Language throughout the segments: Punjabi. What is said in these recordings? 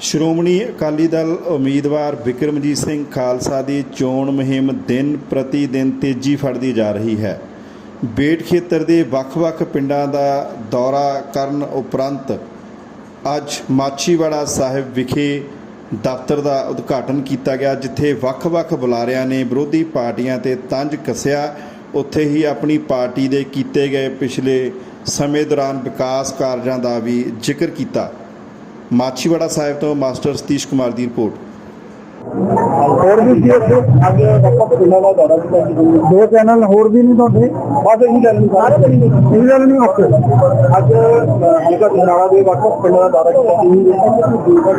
ਸ਼੍ਰੋਮਣੀ ਅਕਾਲੀ ਦਲ ਉਮੀਦਵਾਰ ਵਿਕਰਮਜੀਤ ਸਿੰਘ ਖਾਲਸਾ ਦੀ ਚੋਣ ਮੁਹਿੰਮ ਦਿਨ ਪ੍ਰਤੀ ਦਿਨ ਤੇਜ਼ੀ ਫੜਦੀ ਜਾ ਰਹੀ ਹੈ। ਬੇਟ ਖੇਤਰ ਦੇ ਵੱਖ-ਵੱਖ ਪਿੰਡਾਂ ਦਾ ਦੌਰਾ ਕਰਨ ਉਪਰੰਤ ਅੱਜ ਮਾਛੀਵਾੜਾ ਸਾਹਿਬ ਵਿਖੇ ਦਫ਼ਤਰ ਦਾ ਉਦਘਾਟਨ ਕੀਤਾ ਗਿਆ, ਜਿੱਥੇ ਵੱਖ-ਵੱਖ ਬੁਲਾਰਿਆਂ ਨੇ ਵਿਰੋਧੀ ਪਾਰਟੀਆਂ ਤੇ ਤੰਜ ਕੱਸਿਆ। ਉੱਥੇ ਹੀ ਆਪਣੀ ਪਾਰਟੀ ਦੇ ਕੀਤੇ ਗਏ ਪਿਛਲੇ ਸਮੇਂ ਦੌਰਾਨ ਵਿਕਾਸ ਕਾਰਜਾਂ ਦਾ ਵੀ ਜ਼ਿਕਰ ਕੀਤਾ। ਮਾਛੀਵਾੜਾ ਸਾਹਿਬ ਤੋਂ ਮਾਸਟਰ ਸਤੀਸ਼ ਕੁਮਾਰ ਦੀ ਰਿਪੋਰਟ। ਹੋਰ ਵੀ ਸੀ ਇੱਥੇ ਅੱਗੇ ਵੱਖ ਪਿੰਡਾਂ ਦਾ ਦੌਰਾ ਵੀ ਲੈ ਕੇ ਗਏ। ਦੋ ਚੈਨਲ ਹੋਰ ਵੀ ਨਹੀਂ ਤੁਹਾਡੇ? ਬਸ ਇਹੀ ਗੱਲ ਨਹੀਂ। ਸਾਰੇ ਇਹ ਗੱਲ ਨਹੀਂ ਓਕੇ। ਅੱਜ ਹਲਕਾ ਜਨਾਲਾ ਦੇ ਵੱਖ ਪਿੰਡਾਂ ਦਾ ਦੌਰਾ ਕੀਤਾ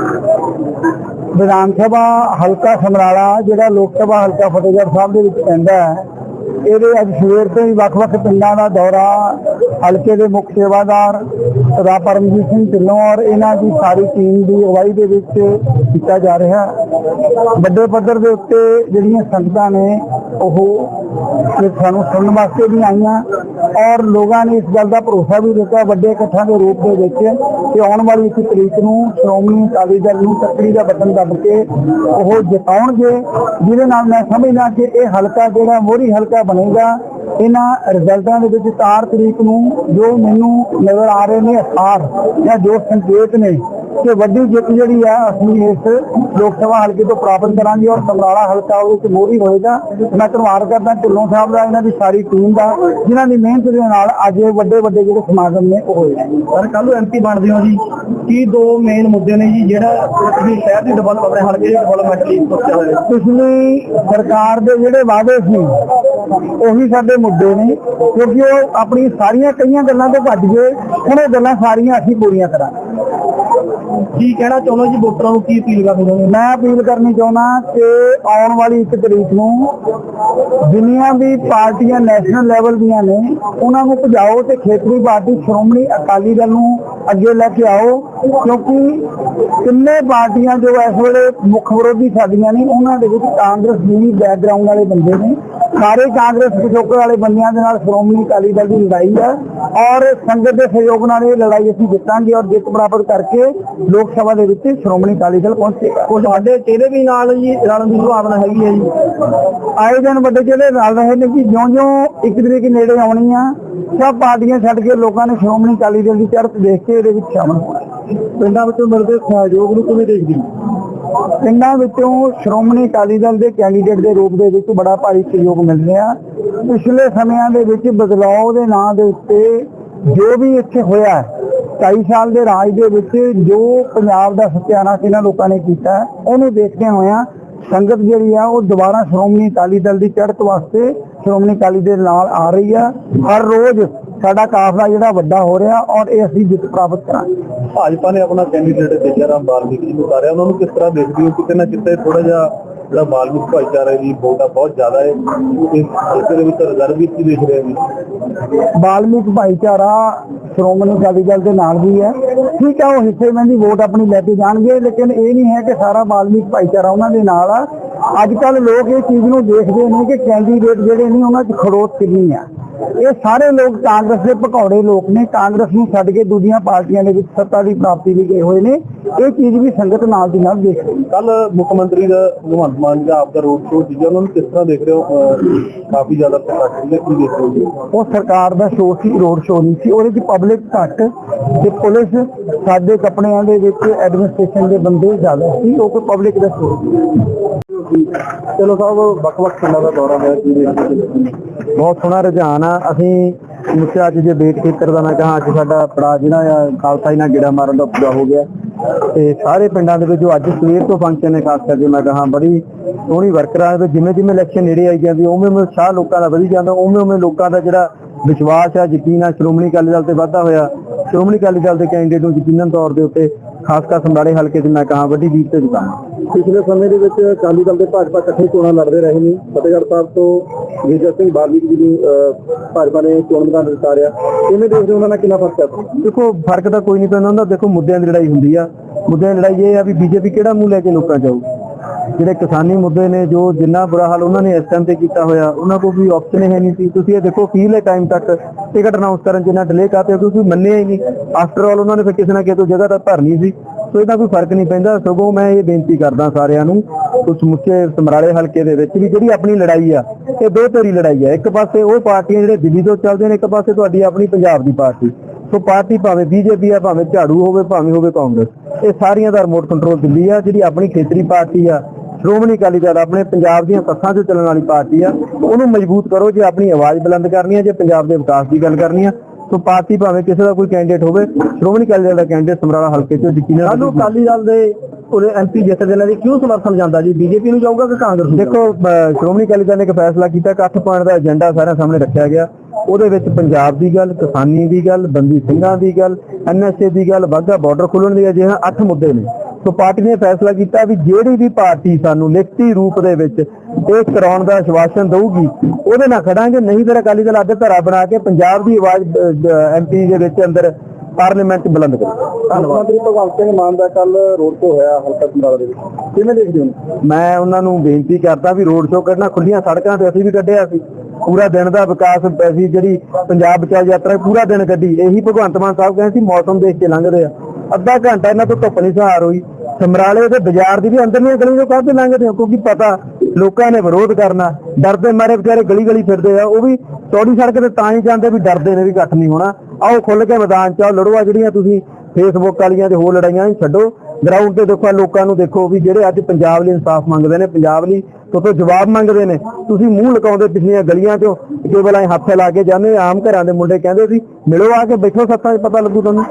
ਵਿਧਾਨ ਸਭਾ ਹਲਕਾ ਸਮਰਾਲਾ ਜਿਹੜਾ ਲੋਕ ਸਭਾ ਹਲਕਾ ਫਤਿਹਗੜ੍ਹ ਸਾਹਿਬ ਦੇ ਵਿੱਚ ਪੈਂਦਾ ਹੈ ਇਹਦੇ ਅੱਜ ਸਵੇਰ ਤੋਂ ਹੀ ਵੱਖ-ਵੱਖ ਪਿੰਡਾਂ ਦਾ ਦੌਰਾ, ਹਲਕੇ ਦੇ ਮੁੱਖ ਸੇਵਾਦਾਰ ਰਾ ਪਰਮਜੀਤ ਸਿੰਘ ਢਿੱਲੋਂ ਔਰ ਇਹਨਾਂ ਦੀ ਸਾਰੀ ਟੀਮ ਦੀ ਅਗਵਾਈ ਦੇ ਵਿੱਚ ਕੀਤਾ ਜਾ ਰਿਹਾ। ਵੱਡੇ ਪੱਧਰ ਦੇ ਉੱਤੇ ਜਿਹੜੀਆਂ ਸੰਗਤਾਂ ਨੇ, ਉਹ ਸਾਨੂੰ ਸੁਣਨ ਵਾਸਤੇ ਵੀ ਆਈਆਂ। ਔਰ ਲੋਕਾਂ ਨੇ ਇਸ ਗੱਲ ਦਾ ਭਰੋਸਾ ਵੀ ਦਿੱਤਾ, ਵੱਡੇ ਇਕੱਠਾਂ ਦੇ ਰੂਪ ਦੇ ਵਿੱਚ ਕਿ ਆਉਣ ਵਾਲੀ ਇੱਕ ਤਰੀਕ ਨੂੰ ਸ਼੍ਰੋਮਣੀ ਅਕਾਲੀ ਦਲ ਨੂੰ ਤੱਕੜੀ ਦਾ ਬਟਨ ਦੱਬ ਕੇ ਉਹ ਜਿਤਾਉਣਗੇ। ਜਿਹਦੇ ਨਾਲ ਮੈਂ ਸਮਝਦਾ ਕਿ ਇਹ ਹਲਕਾ ਜਿਹੜਾ ਮੋਹਰੀ ਹਲਕਾ ਬਣੇਗਾ, ਇਹਨਾਂ ਰਿਜ਼ਲਟਾਂ ਦੇ ਵਿੱਚ 4 ਤਰੀਕ ਨੂੰ ਜੋ ਮੈਨੂੰ ਨਜ਼ਰ ਆ ਰਹੇ ਨੇ ਅਸਾਰ ਜਾਂ ਜੋ ਸੰਕੇਤ ਨੇ ਕਿ ਵੱਡੀ ਜਿੱਤ ਜਿਹੜੀ ਆ ਅਸੀਂ ਇਸ ਲੋਕ ਸਭਾ ਹਲਕੇ ਤੋਂ ਪ੍ਰਾਪਤ ਕਰਾਂਗੇ ਔਰ ਸਮਰਾਲਾ ਹਲਕਾ ਉਹਦੇ ਵਿੱਚ ਮੋਹਰੀ ਹੋਏਗਾ। ਮੈਂ ਧੰਨਵਾਦ ਕਰਦਾ ਢਿੱਲੋਂ ਸਾਹਿਬ ਦਾ ਇਹਨਾਂ ਦੀ ਸਾਰੀ ਟੀਮ ਦਾ ਜਿਨ੍ਹਾਂ ਦੀ ਮਿਹਨਤ ਦੇ ਨਾਲ ਅੱਜ ਇਹ ਵੱਡੇ ਵੱਡੇ ਜਿਹੜੇ ਸਮਾਗਮ ਨੇ ਉਹ ਹੋਏ ਸਰ ਕੱਲ ਨੂੰ ਐਮਪੀ ਬਣਦੇ ਹੋ ਜੀ। ਕੀ ਦੋ ਮੇਨ ਮੁੱਦੇ ਨੇ ਜੀ ਜਿਹੜਾ ਤੁਸੀਂ ਸ਼ਹਿਰ ਦੀ ਡਿਵੈਲਪ ਆਪਣੇ ਹਲਕੇ ਦੀ ਡਿਵੈਲਪਮੈਂਟ ਲਈ ਸੋਚਿਆ ਹੋਇਆ ਪਿਛਲੀ ਸਰਕਾਰ ਦੇ ਜਿਹੜੇ ਵਾਅਦੇ ਸੀ ਉਹੀ ਸਾਡੇ ਮੁੱਦੇ ਨੇ ਕਿਉਂਕਿ ਉਹ ਆਪਣੀ ਸਾਰੀਆਂ ਕਈਆਂ ਗੱਲਾਂ ਤੋਂ ਭੱਜ ਗਏ ਹੁਣ ਇਹ ਗੱਲਾਂ ਸਾਰੀਆਂ ਅਸੀਂ ਪੂਰੀਆਂ ਕਰਾਂਗੇ। ਕੀ ਕਹਿਣਾ ਚਾਹੁੰਦੇ ਜੀ ਵੋਟਰਾਂ ਨੂੰ? ਕੀ ਅਪੀਲ ਕਰਨੀ ਚਾਹੁੰਦੇ ਮੈਂ ਅਪੀਲ ਕਰਨੀ ਚਾਹੁੰਦਾ ਕਿ ਆਉਣ ਵਾਲੀ ਇੱਕ ਤਰੀਕ ਨੂੰ ਦੁਨੀਆ ਦੀ ਪਾਰਟੀਆਂ ਨੈਸ਼ਨਲ ਲੈਵਲ ਦੀਆਂ ਨੇ, ਉਹਨਾਂ ਨੂੰ ਭਜਾਓ ਤੇ ਖੇਤਰੀ ਪਾਰਟੀ ਸ਼੍ਰੋਮਣੀ ਅਕਾਲੀ ਦਲ ਨੂੰ ਅੱਗੇ ਲੈ ਕੇ ਆਓ, ਕਿਉਂਕਿ ਕਿੰਨੇ ਪਾਰਟੀਆਂ ਜੋ ਇਸ ਵੇਲੇ ਮੁੱਖ ਵਿਰੋਧੀ ਸਾਡੀਆਂ ਨੇ, ਉਹਨਾਂ ਦੇ ਵਿੱਚ ਕਾਂਗਰਸ ਦੀ ਵੀ ਬੈਕਗ੍ਰਾਉਂਡ ਵਾਲੇ ਬੰਦੇ ਨੇ। ਸਾਰੇ ਕਾਂਗਰਸ ਪਿਛੋਕੜ ਵਾਲੇ ਬੰਦਿਆਂ ਦੇ ਨਾਲ ਸ਼੍ਰੋਮਣੀ ਅਕਾਲੀ ਦਲ ਦੀ ਲੜਾਈ ਹੈ ਔਰ ਸੰਗਤ ਦੇ ਸਹਿਯੋਗ ਨਾਲ ਇਹ ਲੜਾਈ ਅਸੀਂ ਜਿੱਤਾਂਗੇ ਔਰ ਜਿੱਤ ਪ੍ਰਾਪਤ ਕਰਕੇ ਲੋਕ ਸਭਾ ਦੇ ਵਿੱਚ ਸ਼੍ਰੋਮਣੀ ਅਕਾਲੀ ਦਲ ਪਹੁੰਚੇਗਾ। ਕੁਝ ਵੱਡੇ ਚਿਹਰੇ ਵੀ ਨਾਲ ਜੀ ਰਲਣ ਦੀ ਸੰਭਾਵਨਾ ਹੈਗੀ ਹੈ ਜੀ। ਆਏ ਦਿਨ ਵੱਡੇ ਚਿਹਰੇ ਰਲ ਰਹੇ ਨੇ ਕਿ ਜਿਉਂ-ਜਿਉਂ ਇੱਕ ਤਰੀਕ ਨੇੜੇ ਆਉਣੀ ਆ ਸਭ ਪਾਰਟੀਆਂ ਛੱਡ ਕੇ ਲੋਕਾਂ ਨੇ ਸ਼੍ਰੋਮਣੀ ਅਕਾਲੀ ਦਲ ਦੀ ਚੜ੍ਹਤ ਦੇਖ ਕੇ ਇਹਦੇ ਵਿੱਚ ਸ਼ਾਮਲ ਹੋਣਾ। ਪਿੰਡਾਂ ਵਿੱਚੋਂ ਮਿਲਦੇ ਸਹਿਯੋਗ ਨੂੰ ਕਿਵੇਂ ਦੇਖਦੀ ਪਿੰਡਾਂ ਵਿੱਚੋਂ ਸ਼੍ਰੋਮਣੀ ਅਕਾਲੀ ਦਲ ਦੇ ਕੈਂਡੀਡੇਟ ਦੇ ਰੂਪ ਦੇ ਵਿੱਚ ਬੜਾ ਭਾਰੀ ਸਹਿਯੋਗ ਮਿਲ ਰਿਹਾ ਪਿਛਲੇ ਸਮਿਆਂ ਦੇ ਵਿੱਚ ਬਦਲਾਅ ਦੇ ਨਾਂ ਦੇ ਉੱਤੇ ਜੋ ਵੀ ਇੱਥੇ ਹੋਇਆ ਹੈ 22 ਸਾਲ ਦੇ ਰਾਜ ਦੇ ਵਿੱਚ ਜੋ ਪੰਜਾਬ ਦਾ ਸਤਿਆਨਾਸ਼ ਇਹਨਾਂ ਲੋਕਾਂ ਨੇ ਕੀਤਾ, ਉਹਨੂੰ ਦੇਖਦੇ ਹੋਇਆਂ ਸੰਗਤ ਜਿਹੜੀ ਆ, ਉਹ ਦੁਬਾਰਾ ਸ਼੍ਰੋਮਣੀ ਅਕਾਲੀ ਦਲ ਦੀ ਚੜ੍ਹਤ ਵਾਸਤੇ ਸ਼੍ਰੋਮਣੀ ਅਕਾਲੀ ਦੇ ਨਾਲ ਆ ਰਹੀ ਆ। ਹਰ ਰੋਜ਼ ਸਾਡਾ ਕਾਫਲਾ ਜਿਹੜਾ ਵੱਡਾ ਹੋ ਰਿਹਾ ਔਰ ਇਹ ਅਸੀਂ ਜਿੱਤ ਪ੍ਰਾਪਤ ਕਰਾਂਗੇ। ਭਾਜਪਾ ਨੇ ਆਪਣਾ ਕੈਂਡੀਡੇਟ ਦੇਖਿਆ ਰਾਮ ਬਾਲਮੀਕੀ ਨੂੰ ਉਤਾਰਿਆ। ਉਹਨਾਂ ਨੂੰ ਕਿਸ ਤਰ੍ਹਾਂ ਦੇਖਦੇ ਹੋ? ਕਿਤੇ ਨਾ ਕਿਤੇ ਥੋੜਾ ਜਿਹਾ ਜਿਹੜਾ ਬਾਲਮੀਕ ਭਾਈਚਾਰੇ ਦੀ ਵੋਟ ਬਹੁਤ ਜ਼ਿਆਦਾ ਹੈ। ਇਸ ਹਲਕੇ ਦੇ ਵਿੱਚ ਰਿਜ਼ਰਵ ਵੀ ਕੀ ਦੇਖ ਰਹੇ ਨੇ ਬਾਲਮੀਕ ਭਾਈਚਾਰਾ ਸ਼੍ਰੋਮਣੀ ਅਕਾਲੀ ਦਲ ਦੇ ਨਾਲ ਵੀ ਹੈ। ਠੀਕ ਹੈ ਉਹ ਹਿੱਸੇਮੰਦੀ ਵੋਟ ਆਪਣੀ ਲੈ ਕੇ ਜਾਣਗੇ ਲੇਕਿਨ ਇਹ ਨਹੀਂ ਹੈ ਕਿ ਸਾਰਾ ਬਾਲਮੀਕ ਭਾਈਚਾਰਾ ਉਹਨਾਂ ਦੇ ਨਾਲ ਆ। ਅੱਜ ਕੱਲ ਲੋਕ ਇਹ ਚੀਜ਼ ਨੂੰ ਦੇਖਦੇ ਨੇ ਕਿ ਕੈਂਡੀਡੇਟ ਜਿਹੜੇ ਨੇ ਉਹਨਾਂ 'ਚ ਖੜੋਤ ਕਿੰਨੀ ਆ। ਇਹ ਸਾਰੇ ਲੋਕ ਕਾਂਗਰਸ ਦੇ ਭਕੌੜੇ ਲੋਕ ਨੇ। ਕਾਂਗਰਸ ਨੂੰ ਛੱਡ ਕੇ ਦੂਜੀਆਂ ਪਾਰਟੀਆਂ ਦੇ ਵਿੱਚ ਸੱਤਾ ਦੀ ਪ੍ਰਾਪਤੀ ਲਈ ਗਏ ਹੋਏ ਨੇ। ਇਹ ਚੀਜ਼ ਵੀ ਸੰਗਤ ਨਾਲ ਦੀ ਨਾਲ ਦੇਖ ਕੱਲ ਮੁੱਖ ਮੰਤਰੀ ਦਾ ਭਗਵੰਤ ਮਾਨ ਦਾ ਆਪ ਦਾ ਰੋਡ ਸ਼ੋਅ ਸੀਗਾ। ਉਹਨਾਂ ਨੂੰ ਕਿਸ ਤਰ੍ਹਾਂ ਦੇਖ ਰਹੇ ਹੋ? ਕਾਫੀ ਜ਼ਿਆਦਾ ਪ੍ਰਕਾਸ਼ ਸੀਗਾ। ਕੀ ਦੇਖ ਰਹੇ ਹੋ? ਉਹ ਸਰਕਾਰ ਦਾ ਸ਼ੋਅ ਸੀ ਰੋਡ ਸ਼ੋਅ ਨਹੀਂ ਸੀ। ਉਹਦੇ ਚ ਪਬਲਿਕ ਘੱਟ ਤੇ ਪੁਲਿਸ ਸਾਡੇ ਕੱਪੜਿਆਂ ਦੇ ਵਿੱਚ ਐਡਮਿਨਿਸਟ੍ਰੇਸ਼ਨ ਦੇ ਬੰਦੇ ਜ਼ਿਆਦਾ ਸੀ। ਉਹ ਕੋਈ ਪਬਲਿਕ ਦਾ ਸ਼ੋਅ ਸੀ। ਚਲੋ ਸਾਹਿਬ, ਵੱਖ-ਵੱਖ ਪਿੰਡਾਂ ਦਾ ਦੌਰਾ ਹੋਇਆ ਕੀ ਬਹੁਤ ਸੋਹਣਾ ਰੁਝਾਨ ਆ। ਅਸੀਂ ਮੁੱਛਾ ਅੱਜ ਜੇ ਬੇਟ ਖੇਤਰ ਦਾ ਮੈਂ ਕਹਾਂ, ਅੱਜ ਸਾਡਾ ਪੜਾ ਜਿਹੜਾ ਆ ਖਾਲਸਾ ਜੀ ਨਾਲ ਗੇੜਾ ਮਾਰਨ ਦਾ ਪੂਰਾ ਹੋ ਗਿਆ। ਤੇ ਸਾਰੇ ਪਿੰਡਾਂ ਦੇ ਵਿੱਚ ਜੋ ਅੱਜ ਸਵੇਰ ਤੋਂ ਫੰਕਸ਼ਨ ਨੇ, ਖਾਸ ਕਰਕੇ ਮੈਂ ਕਹਾਂ, ਬੜੀ ਸੋਹਣੀ ਵਰਕਰਾਂ ਦੇ ਜਿਵੇਂ ਜਿਵੇਂ ਇਲੈਕਸ਼ਨ ਨੇੜੇ ਆਈ ਜਾਂਦੀ, ਉਵੇਂ ਉਵੇਂ ਉਤਸ਼ਾਹ ਲੋਕਾਂ ਦਾ ਵਧੀ ਜਾਂਦਾ, ਉਵੇਂ ਉਵੇਂ ਲੋਕਾਂ ਦਾ ਜਿਹੜਾ ਵਿਸ਼ਵਾਸ ਆ, ਯਕੀਨ ਆ, ਸ਼੍ਰੋਮਣੀ ਅਕਾਲੀ ਦਲ ਤੇ ਵਾਧਾ ਹੋਇਆ। ਸ਼੍ਰੋਮਣੀ ਅਕਾਲੀ ਦਲ ਦੇ ਕੈਂਡੀਡੇਟ ਨੂੰ ਯਕੀਨਨ ਤੌਰ ਦੇ ਉੱਤੇ ਖਾਸ ਕਰ ਸੰਭਾਲੇ ਹਲਕੇ 'ਚ ਮੈਂ ਕਹਾਂ ਵੱਡੀ ਜੀਤ ਤੇ ਜਿਤਾਉਣਾ ਪਿਛਲੇ ਸਮੇਂ ਦੇ ਵਿੱਚ ਅਕਾਲੀ ਦਲ ਦੇ ਭਾਜਪਾ ਇਕੱਠੇ ਚੋਣਾਂ ਲੜਦੇ ਰਹੇ ਨੇ। ਫਤਿਹਗੜ੍ਹ ਸਾਹਿਬ ਤੋਂ ਵਿਜੇ ਸਿੰਘ ਬਾਲਮੀਕ ਜੀ ਨੂੰ ਅਹ, ਭਾਜਪਾ ਨੇ ਚੋਣ ਮੈਦਾਨ ਵਿੱਚ ਉਤਾਰਿਆ। ਕਿਵੇਂ ਦੇਖਦੇ ਹੋ ਉਹਨਾਂ ਨਾਲ ਕਿੰਨਾ ਫ਼ਰਕ ਹੈ? ਦੇਖੋ ਫ਼ਰਕ ਤਾਂ ਕੋਈ ਨਹੀਂ ਪੈਂਦਾ। ਹੁੰਦਾ ਦੇਖੋ ਮੁੱਦਿਆਂ ਦੀ ਲੜਾਈ ਹੁੰਦੀ ਆ। ਮੁੱਦਿਆਂ ਦੀ ਲੜਾਈ ਇਹ ਆ ਵੀ ਬੀਜੇਪੀ ਕਿਹੜਾ ਮੂੰਹ ਲੈ ਕੇ ਲੋਕਾਂ ਚ ਆਊ? ਜਿਹੜੇ ਕਿਸਾਨੀ ਮੁੱਦੇ ਨੇ, ਜੋ ਜਿੰਨਾ ਬੁਰਾ ਹਾਲ ਉਹਨਾਂ ਨੇ ਇਸ ਟਾਈਮ ਤੇ ਕੀਤਾ ਹੋਇਆ, ਉਹਨਾਂ ਕੋਲ ਵੀ ਆਪਸ਼ਨ ਹੈ ਨਹੀਂ ਸੀ। ਤੁਸੀਂ ਇਹ ਦੇਖੋ ਫੀਲੇ ਟਾਈਮ ਤੱਕ ਟਿਕਟ ਅਨਾਉਂਸ ਕਰਨ ਜਿੰਨਾ ਡਿਲੇ ਕਰਤੇ ਕਿਉਂਕਿ ਮੰਨਿਆ ਹੀ ਨਹੀਂ। ਆਫਟਰ ਆਲ ਉਹਨਾਂ ਨੇ ਫਿਰ ਕਿਸੇ ਨਾ ਕਿਸੇ ਤੋਂ ਜਗ੍ਹਾ ਤਾਂ ਭਰਨੀ ਸੀ। ਸੋ ਇਹਦਾ ਕੋਈ ਫ਼ਰਕ ਨਹੀਂ ਪੈਂਦਾ। ਸਗੋਂ ਮੈਂ ਇਹ ਬੇਨਤੀ ਕਰਦਾ ਸਾਰਿਆਂ ਨੂੰ ਉਸ ਸਮੁੱਚੇ ਸਮਰਾਲੇ ਹਲਕੇ ਦੇ ਵਿੱਚ ਵੀ ਜਿਹੜੀ ਆਪਣੀ ਲੜਾਈ ਆ, ਇਹ ਦੋ ਧਿਰੀ ਲੜਾਈ ਆ। ਇੱਕ ਪਾਸੇ ਉਹ ਪਾਰਟੀਆਂ ਜਿਹੜੇ ਦਿੱਲੀ ਤੋਂ ਚੱਲਦੇ ਨੇ, ਇੱਕ ਪਾਸੇ ਤੁਹਾਡੀ ਆਪਣੀ ਪੰਜਾਬ ਦੀ ਪਾਰਟੀ। ਸੋ ਪਾਰਟੀ ਭਾਵੇਂ ਬੀਜੇਪੀ ਆ ਭਾਵੇਂ ਝਾੜੂ ਹੋਵੇ ਭਾਵੇਂ ਹੋਵੇ ਕਾਂਗਰਸ ਇਹ ਸਾਰੀਆਂ ਦਾ ਰਿਮੋਟ ਕੰਟਰੋਲ ਦਿੱਲੀ ਆ ਜਿਹੜੀ ਆਪਣੀ ਖੇਤਰੀ ਪਾਰਟੀ ਆ ਸ਼੍ਰੋਮਣੀ ਅਕਾਲੀ ਦਲ ਆਪਣੇ ਪੰਜਾਬ ਦੀਆਂ ਸੱਥਾਂ 'ਤੇ ਚੱਲਣ ਵਾਲੀ ਪਾਰਟੀ ਆ ਉਹਨੂੰ ਮਜ਼ਬੂਤ ਕਰੋ ਜੇ ਆਪਣੀ ਆਵਾਜ਼ ਬੁਲੰਦ ਕਰਨੀ ਆ ਜੇ ਪੰਜਾਬ ਦੇ ਵਿਕਾਸ ਦੀ ਗੱਲ ਕਰਨੀ ਆ ਸੋ ਪਾਰਟੀ ਭਾਵੇਂ ਕਿਸੇ ਦਾ ਕੋਈ ਕੈਂਡੀਡੇਟ ਹੋਵੇ ਸ਼੍ਰੋਮਣੀ ਅਕਾਲੀ ਦਲ ਦਾ ਕੈਂਡੀਡੇਟ ਸਮਰਾਲਾ ਹਲਕੇ 'ਚੋਂ ਯਕੀਨਨ ਸਾਨੂੰ ਅਕਾਲੀ ਦਲ ਦੇ ਉਹਦੇ ਐਮਪੀ ਜਿੱਤਦੇ ਨੇ ਕਿਉਂ ਸਮਰਥਨ ਜਾਂਦਾ ਜੀ? ਬੀਜੇਪੀ ਨੂੰ ਜਾਊਗਾ ਕਿ ਕਾਂਗਰਸ ਨੂੰ ਦੇਖੋ ਸ਼੍ਰੋਮਣੀ ਅਕਾਲੀ ਦਲ ਨੇ ਇੱਕ ਫੈਸਲਾ ਕੀਤਾ ਕਿ 8 ਪੁਆਇੰਟ ਦਾ ਏਜੰਡਾ ਸਾਰਿਆਂ ਸਾਹਮਣੇ ਰੱਖਿਆ ਗਿਆ। ਉਹਦੇ ਵਿੱਚ ਪੰਜਾਬ ਦੀ ਗੱਲ, ਕਿਸਾਨੀ ਦੀ ਗੱਲ, ਬੰਦੀ ਸਿੰਘਾਂ ਦੀ ਗੱਲ ਐਨਐਸਏ ਦੀ ਗੱਲ ਵਾਘਾ ਬਾਰਡਰ ਖੋਲ੍ਹਣ ਦੀ ਅਜਿਹਾ 8 ਮੁੱਦੇ ਨੇ। ਸੋ ਪਾਰਟੀ ਨੇ ਫੈਸਲਾ ਕੀਤਾ ਵੀ ਜਿਹੜੀ ਵੀ ਪਾਰਟੀ ਸਾਨੂੰ ਲਿਖਤੀ ਰੂਪ ਦੇ ਵਿੱਚ ਇਹ ਕਰਾਉਣ ਦਾ ਆਸ਼ਵਾਸਨ ਦਊਗੀ, ਉਹਦੇ ਨਾਲ ਖੜਾਂਗੇ। ਨਹੀਂ ਫਿਰ ਅਕਾਲੀ ਦਲ ਅੱਧ ਧਰਾ ਬਣਾ ਕੇ ਪੰਜਾਬ ਦੀ ਆਵਾਜ਼ ਐਮਪੀ ਦੇ ਵਿੱਚ ਅੰਦਰ ਪਾਰਲੀਮੈਂਟ ਬੁਲੰਦ ਕਰੇ। ਧੰਨਵਾਦ। ਮੰਤਰੀ ਭਗਵੰਤ ਸਿੰਘ ਮਾਨ ਦਾ ਕੱਲ ਰੋਡ ਤੋਂ ਹੋਇਆ ਹਲਕਾ ਸਮਰਾਲਾ ਦੇ ਵਿੱਚ। ਕਿਵੇਂ ਦੇਖਦੇ ਹੋ? ਮੈਂ ਉਹਨਾਂ ਨੂੰ ਬੇਨਤੀ ਕਰਦਾ ਵੀ ਰੋਡ ਸ਼ੋਅ ਕਰਨਾ ਖੁੱਲੀਆਂ ਸੜਕਾਂ ਤੇ ਅਸੀਂ ਵੀ ਕੱਢਿਆ ਸੀ। ਪੂਰਾ ਦਿਨ ਦਾ ਵਿਕਾਸ ਅਸੀਂ ਜਿਹੜੀ ਪੰਜਾਬ ਬਚਾਓ ਯਾਤਰਾ ਪੂਰਾ ਦਿਨ ਕੱਢੀ। ਇਹੀ ਭਗਵੰਤ ਮਾਨ ਸਾਹਿਬ ਕਹਿੰਦੇ ਸੀ ਮੌਸਮ ਦੇਖ ਕੇ ਲੰਘਦੇ ਆ। ਅੱਧਾ ਘੰਟਾ ਇਹਨਾਂ ਤੋਂ ਧੁੱਪ ਨਹੀਂ ਸਹਾਰ ਹੋਈ। ਸਮਰਾਲੇ ਦੇ ਬਾਜ਼ਾਰ ਦੀ ਵੀ ਅੰਦਰਲੀਆਂ ਗਲੀਆਂ ਤੋਂ ਕਾਹਤੇ ਲੰਘਦੇ ਹੋ ਕਿਉਂਕਿ ਪਤਾ ਲੋਕਾਂ ਨੇ ਵਿਰੋਧ ਕਰਨਾ। ਡਰਦੇ ਮਾਰੇ ਵਿਚਾਰੇ ਗਲੀ ਗਲੀ ਫਿਰਦੇ ਆ। ਉਹ ਵੀ ਚੌੜੀ ਸੜਕ ਤੇ ਤਾਂ ਹੀ ਜਾਂਦੇ ਵੀ ਡਰਦੇ ਨੇ ਵੀ ਇਕੱਠ ਨਹੀਂ ਹੋਣਾ। ਆਓ ਖੁੱਲ ਕੇ ਮੈਦਾਨ 'ਚ ਆਓ। ਲੜੋ ਜਿਹੜੀਆਂ ਤੁਸੀਂ ਫੇਸਬੁੱਕ ਵਾਲੀਆਂ ਤੇ ਹੋਰ ਲੜਾਈਆਂ ਇਹ ਛੱਡੋ। ਗਰਾਊਂਡ ਤੇ ਦੇਖੋ ਲੋਕਾਂ ਨੂੰ ਦੇਖੋ ਵੀ ਜਿਹੜੇ ਅੱਜ ਪੰਜਾਬ ਲਈ ਇਨਸਾਫ ਮੰਗਦੇ ਨੇ, ਪੰਜਾਬ ਲਈ ਤੋਂ ਜਵਾਬ ਮੰਗਦੇ ਨੇ। ਤੁਸੀਂ ਮੂੰਹ ਲਕਾਉਂਦੇ ਪਿਛਲੀਆਂ ਗਲੀਆਂ 'ਚੋਂ ਕੇਵਲ ਐ ਹੱਥ ਲਾ ਕੇ ਜਾਂਦੇ ਆਮ ਘਰਾਂ ਦੇ ਮੁੰਡੇ ਕਹਿੰਦੇ ਸੀ, ਮਿਲੋ ਆ ਕੇ ਬੈਠੋ, ਸੱਤਾਂ 'ਚ ਪਤਾ ਲੱਗੂ ਤੁਹਾਨੂੰ।